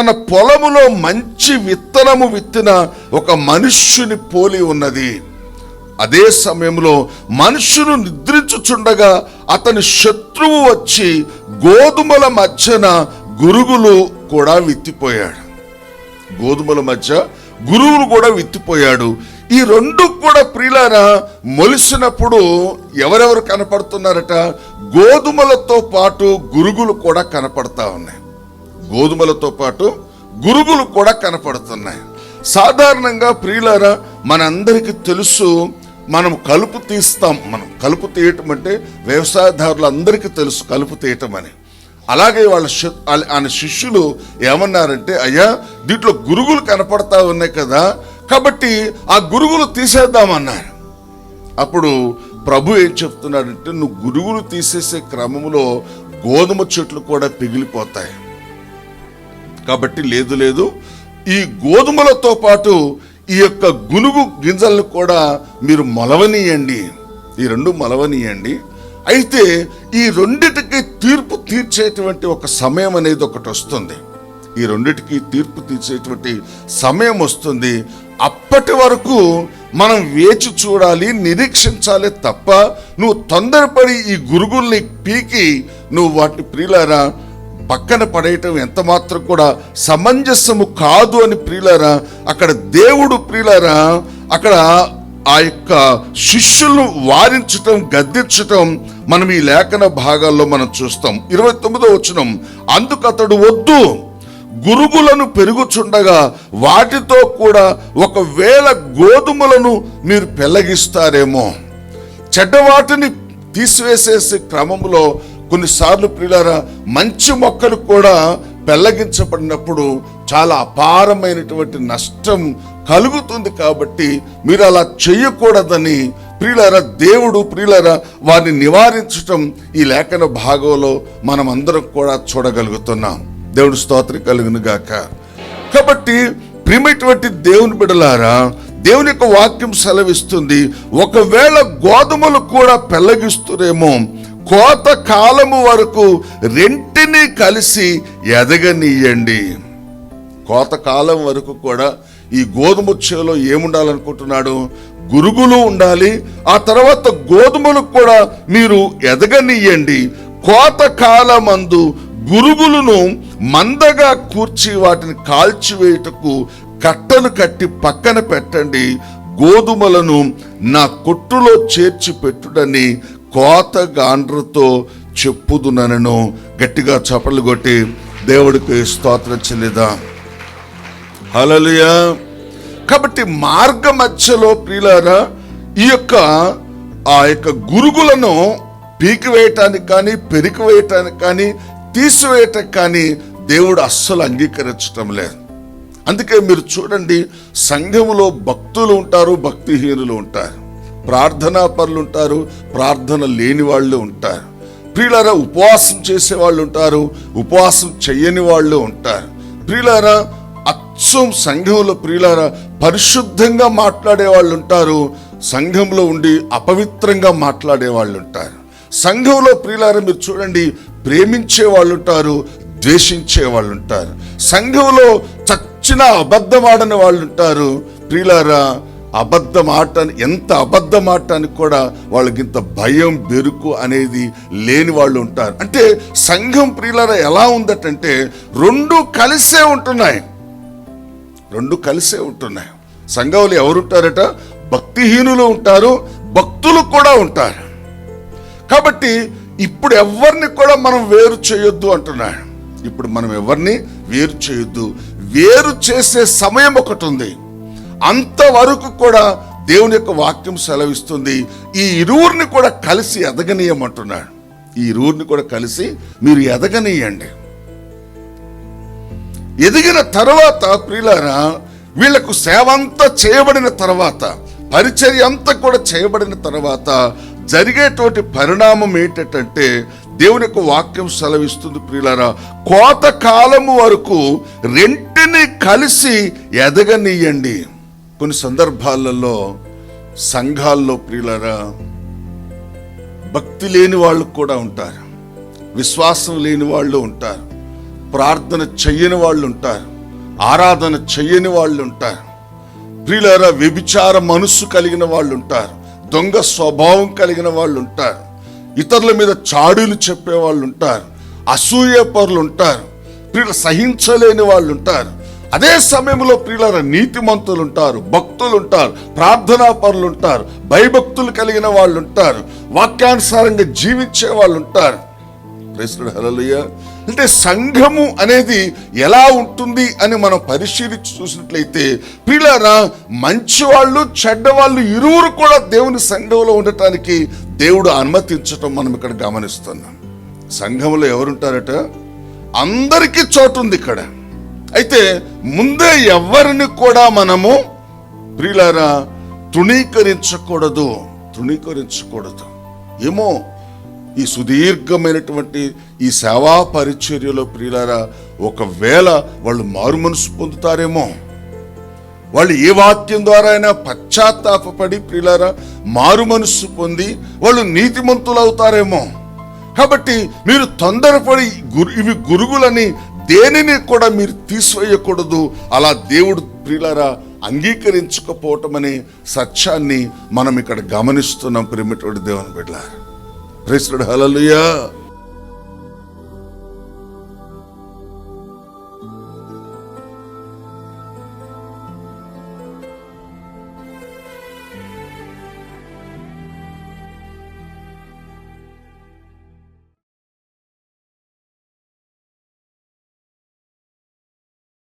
తన పొలములో మంచి విత్తనము విత్తిన ఒక మనుష్యుని పోలి ఉన్నది. అదే సమయంలో మనుషులు నిద్రించుచుండగా అతని శత్రువు వచ్చి గోధుమల మధ్యన గురుగులు కూడా విత్తిపోయాడు. గోధుమల మధ్య గురువులు కూడా విత్తిపోయాడు. ఈ రెండు కూడా ప్రియులారా మొలిసినప్పుడు ఎవరెవరు కనపడుతున్నారట? గోధుమలతో పాటు గురుగులు కూడా కనపడతా ఉన్నాయి. గోధుమలతో పాటు గురుగులు కూడా కనపడుతున్నాయి. సాధారణంగా ప్రియులారా మనందరికీ తెలుసు మనం కలుపు తీస్తాం. మనం కలుపు తీయటం అంటే వ్యవసాయదారులు అందరికీ తెలుసు కలుపు తీయటం అని అలాగే వాళ్ళ శి- వాళ్ళ- ఆయన శిష్యులు ఏమన్నారంటే అయ్యా దీంట్లో గురుగులు కనపడతా ఉన్నాయి కదా కాబట్టి ఆ గురుగులు తీసేద్దామన్నారు. అప్పుడు ప్రభు ఏం చెప్తున్నాడంటే నువ్వు గురుగులు తీసేసే క్రమంలో గోధుమ చెట్లు కూడా పిగిలిపోతాయి. కాబట్టి లేదు లేదు. ఈ గోధుమలతో పాటు ఈ యొక్క గునుగు గింజలను కూడా మీరు మొలవనీయండి. ఈ రెండు మొలవనీయండి. అయితే ఈ రెండిటికి తీర్పు తీర్చేటువంటి ఒక సమయం అనేది ఒకటి వస్తుంది. ఈ రెండిటికి తీర్పు తీర్చేటువంటి సమయం వస్తుంది. అప్పటి వరకు మనం వేచి చూడాలి నిరీక్షించాలి తప్ప నువ్వు తొందరపడి ఈ గురుగుల్ని పీకి నువ్వు వాటిని ప్రియులారా పక్కన పడేయటం ఎంత మాత్రం కూడా సమంజసము కాదు అని ప్రియులారా అక్కడ దేవుడు ప్రియులారా అక్కడ ఆ యొక్క శిష్యులను వారించటం గద్దించటం మనం ఈ లేఖన భాగాల్లో మనం చూస్తాం. ఇరవై తొమ్మిదో వచ్చినం అందుకు అతడు వద్దు గురుగులను పెరుగుచుండగా వాటితో కూడా ఒకవేళ గోధుమలను మీరు పెళ్ళగిస్తారేమో చెడ్డవాటిని తీసివేసేసే క్రమంలో కొన్నిసార్లు ప్రియులారా మంచి మొక్కలు కూడా పెళ్ళగించబడినప్పుడు చాలా అపారమైనటువంటి నష్టం కలుగుతుంది కాబట్టి మీరు అలా చేయకూడదని ప్రియులారా దేవుడు ప్రియులారా వారిని నివారించటం ఈ లేఖన భాగంలో మనం అందరం కూడా చూడగలుగుతున్నాం. దేవుడు స్తోత్రం కలుగును గాక. కాబట్టి ప్రియమైనటువంటి దేవుని బిడలారా దేవుని యొక్క వాక్యం సెలవిస్తుంది ఒకవేళ గోధుమలు కూడా పెళ్ళగిస్తురేమో కోత కాలము వరకు రెంటిని కలిసి ఎదగనీయండి. కోత కాలం వరకు కూడా ఈ గోధుమ చేలో ఏముండాలనుకుంటున్నాడు? గురుగులు ఉండాలి. ఆ తర్వాత గోధుమలు కూడా మీరు ఎదగనీయండి. కోత కాలమందు గురుగులను మందగా కూర్చి వాటిని కాల్చివేయుటకు కట్టలు కట్టి పక్కన పెట్టండి. గోధుమలను నా కొట్టులో చేర్చి పెట్టుడని కోత గాండ్రతో చెప్పుదునను గట్టిగా చపలు కొట్టి దేవుడికి స్తోత్రం చెల్లిదా. హలలుయా కాబట్టి మార్గ మధ్యలో ప్రియులారా ఈ యొక్క ఆ యొక్క గురుగులను పీకివేయటానికి కానీ పెరికివేయటానికి కానీ తీసివేయటానికి కానీ దేవుడు అస్సలు అంగీకరించటం లేదు. అందుకే మీరు చూడండి సంఘములో భక్తులు ఉంటారు భక్తిహీనులు ఉంటారు. ప్రార్థనా పనులు ఉంటారు ప్రార్థన లేని వాళ్ళు ఉంటారు. ప్రియులారా ఉపవాసం చేసే వాళ్ళు ఉంటారు ఉపవాసం చెయ్యని వాళ్ళు ఉంటారు. ప్రియులారా అచ్చం సంఘంలో ప్రియులారా పరిశుద్ధంగా మాట్లాడే వాళ్ళు ఉంటారు సంఘంలో ఉండి అపవిత్రంగా మాట్లాడే వాళ్ళు ఉంటారు. సంఘంలో ప్రియులారా మీరు చూడండి ప్రేమించే వాళ్ళు ఉంటారు ద్వేషించే వాళ్ళు ఉంటారు. సంఘంలో చచ్చిన అబద్ధమాడని వాళ్ళు ఉంటారు. ప్రియులారా అబద్ధం ఆడటానికి ఎంత అబద్ధం ఆడటానికి కూడా వాళ్ళకి ఇంత భయం బెరుకు అనేది లేని వాళ్ళు ఉంటారు. అంటే సంఘం ప్రియులర ఎలా ఉందటంటే రెండు కలిసే ఉంటున్నాయి. రెండు కలిసే ఉంటున్నాయి. సంఘంలో ఎవరుంటారట? భక్తిహీనులు ఉంటారు భక్తులు కూడా ఉంటారు. కాబట్టి ఇప్పుడు ఎవరిని కూడా మనం వేరు చేయొద్దు అంటున్నాడు ఇప్పుడు మనం ఎవరిని వేరు చేయొద్దు? వేరు చేసే సమయం ఒకటి ఉంది. అంతవరకు కూడా దేవుని యొక్క వాక్యం సెలవిస్తుంది. ఈ ఇరువురిని కూడా కలిసి ఎదగనీయమంటున్నాడు. ఈ ఇరువురిని కూడా కలిసి మీరు ఎదగనీయండి. ఎదిగిన తర్వాత ప్రియులారా వీళ్ళకు సేవ అంతా చేయబడిన తర్వాత పరిచర్య అంతా కూడా చేయబడిన తర్వాత జరిగేటువంటి పరిణామం ఏంటంటే దేవుని యొక్క వాక్యం సెలవిస్తుంది ప్రియులారా కోత కాలము వరకు రెంటిని కలిసి ఎదగనీయండి. కొన్ని సందర్భాలలో సంఘాల్లో ప్రియులరా భక్తి లేని వాళ్ళు కూడా ఉంటారు. విశ్వాసం లేని వాళ్ళు ఉంటారు. ప్రార్థన చెయ్యని వాళ్ళు ఉంటారు. ఆరాధన చెయ్యని వాళ్ళు ఉంటారు. ప్రియులరా వ్యభిచార మనస్సు కలిగిన వాళ్ళు ఉంటారు. దొంగ స్వభావం కలిగిన వాళ్ళు ఉంటారు. ఇతరుల మీద చాడులు చెప్పే వాళ్ళు ఉంటారు. అసూయ పరులు ఉంటారు. ప్రియులు సహించలేని వాళ్ళు ఉంటారు. అదే సమయంలో ప్రియులర నీతిమంతులు ఉంటారు భక్తులు ఉంటారు ప్రార్థనా పరులు ఉంటారు భయభక్తులు కలిగిన వాళ్ళు ఉంటారు వాక్యానుసారంగా జీవించే వాళ్ళు ఉంటారు అంటే సంఘము అనేది ఎలా ఉంటుంది అని మనం పరిశీలించి చూసినట్లయితే ప్రియులరా మంచివాళ్ళు చెడ్డవాళ్ళు ఇరువురు కూడా దేవుని సంఘంలో ఉండటానికి దేవుడు అనుమతించటం మనం ఇక్కడ గమనిస్తున్నాం. సంఘంలో ఎవరుంటారట? అందరికీ చోటు ఉంది ఇక్కడ. అయితే ముందే ఎవరిని కూడా మనము ప్రియులారా తృణీకరించకూడదు తృణీకరించకూడదు. ఏమో ఈ సుదీర్ఘమైనటువంటి ఈ సేవా పరిచర్యలో ప్రియులారా ఒకవేళ వాళ్ళు మారు మనసు పొందుతారేమో. వాళ్ళు ఏ వాక్యం ద్వారా అయినా పశ్చాత్తాపడి ప్రియులారా మారు మనస్సు పొంది వాళ్ళు నీతిమంతులు అవుతారేమో కాబట్టి మీరు తొందరపడి గురు ఇవి గురుగులని దేనిని కూడా మీరు తీసివేయకూడదు. అలా దేవుడు ప్రియులరా అంగీకరించకపోవటం అనే సత్యాన్ని మనం ఇక్కడ గమనిస్తున్నాం ప్రేమటువంటి దేవుని బిడ్డ ప్రేసుడు హలలుయా